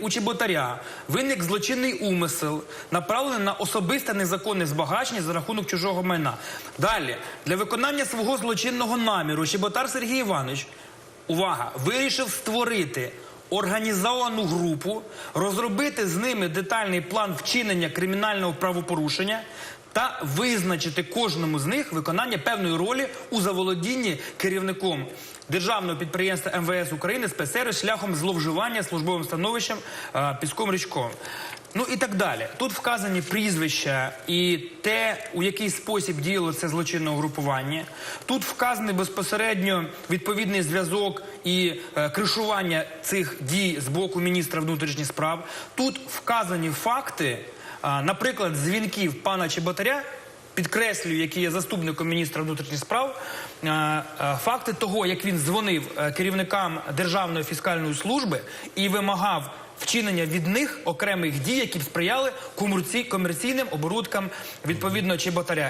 У Чеботаря виник злочинний умисел, направлений на особисте незаконне збагачення за рахунок чужого майна. Далі, для виконання свого злочинного наміру Чеботар Сергій Іванович, увага, вирішив створити організовану групу, розробити з ними детальний план вчинення кримінального правопорушення та визначити кожному з них виконання певної ролі у заволодінні керівником державного підприємства МВС України спецсервіс шляхом зловживання службовим становищем е, Піском Річком. Ну і так далі. Тут вказані прізвища і те, у який спосіб діяло це злочинне угрупування. Тут вказаний безпосередньо відповідний зв'язок і е, кришування цих дій з боку міністра внутрішніх справ. Тут вказані факти, е, наприклад, дзвінків пана Чеботаря. Підкреслюю, який є заступником міністра внутрішніх справ, е, е, факти того, як він дзвонив е, керівникам Державної фіскальної служби і вимагав вчинення від них окремих дій, які б сприяли комерці- комерційним оборудкам відповідно Чеботаря.